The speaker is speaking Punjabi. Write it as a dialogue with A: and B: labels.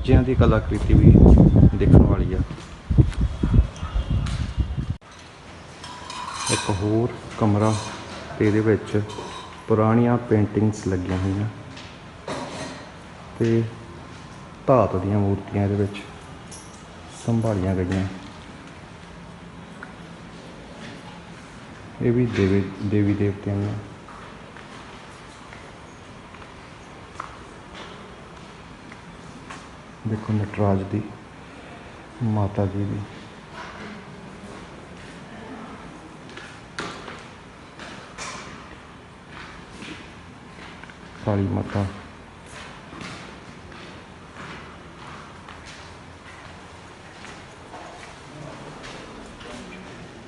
A: ਬੱਚਿਆਂ ਦੀ ਕਲਾਕ੍ਰਿਤੀ ਵੀ ਦੇਖਣ ਵਾਲੀ ਆ। ਇੱਕ ਹੋਰ ਕਮਰਾ ਤੇ ਇਹਦੇ ਵਿੱਚ ਪੁਰਾਣੀਆਂ ਪੇਂਟਿੰਗਸ ਲੱਗੀਆਂ ਹੋਈਆਂ ਤੇ ਧਾਤ ਦੀਆਂ ਮੂਰਤੀਆਂ ਇਹਦੇ ਵਿੱਚ ਸੰਭਾਲੀਆਂ ਗਈਆਂ। ਇਹ ਵੀ ਦੇਵੀ ਦੇਵੀ ਦੇਵਤਿਆਂ ਦੀਆਂ। ਦੇਖੋ ਨਟਰਾਜ ਦੀ ਮਾਤਾ ਜੀ ਦੀ। ਕਾਲੀ ਮਾਤਾ।